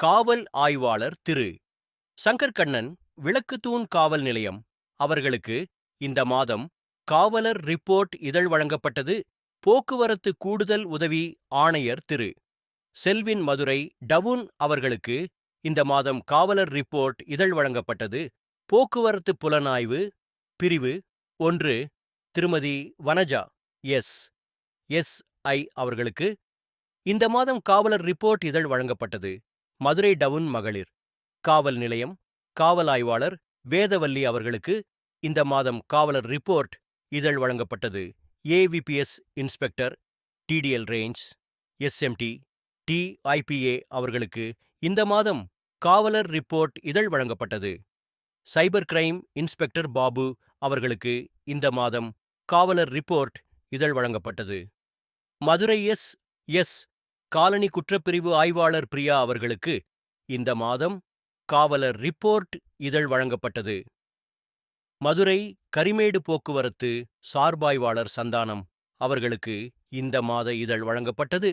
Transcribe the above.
காவல் ஆய்வாளர் திரு. சங்கர்கண்ணன் விளக்குத்தூண் காவல் நிலையம். அவர்களுக்கு இந்த மாதம் காவலர் ரிப்போர்ட் இதழ் வழங்கப்பட்டது. போக்குவரத்து கூடுதல் உதவி ஆணையர் திரு. செல்வின் மதுரை டவுன் அவர்களுக்கு இந்த மாதம் காவலர் ரிப்போர்ட் இதழ் வழங்கப்பட்டது. போக்குவரத்து புலனாய்வு பிரிவு ஒன்று திருமதி வனஜா எஸ். எஸ். ஐ. அவர்களுக்கு இந்த மாதம் காவலர் ரிப்போர்ட் இதழ் வழங்கப்பட்டது. மதுரை டவுன் மகளிர் காவல் நிலையம் காவல் ஆய்வாளர் வேதவல்லி அவர்களுக்கு இந்த மாதம் காவலர் ரிப்போர்ட் இதழ் வழங்கப்பட்டது. ஏவிபிஎஸ் இன்ஸ்பெக்டர் டிடிஎல் ரேஞ்ச் எஸ்எம்டி டிஐபிஏ அவர்களுக்கு இந்த மாதம் காவலர் ரிப்போர்ட் இதழ் வழங்கப்பட்டது. சைபர் கிரைம் இன்ஸ்பெக்டர் பாபு அவர்களுக்கு இந்த மாதம் காவலர் ரிப்போர்ட் இதழ் வழங்கப்பட்டது. மதுரை எஸ் எஸ் காலனி குற்றப்பிரிவு ஆய்வாளர் பிரியா அவர்களுக்கு இந்த மாதம் காவலர் ரிப்போர்ட் இதழ் வழங்கப்பட்டது. மதுரை கரிமேடு போக்குவரத்து சார்பாய்வாளர் சந்தானம் அவர்களுக்கு இந்த மாத இதழ் வழங்கப்பட்டது.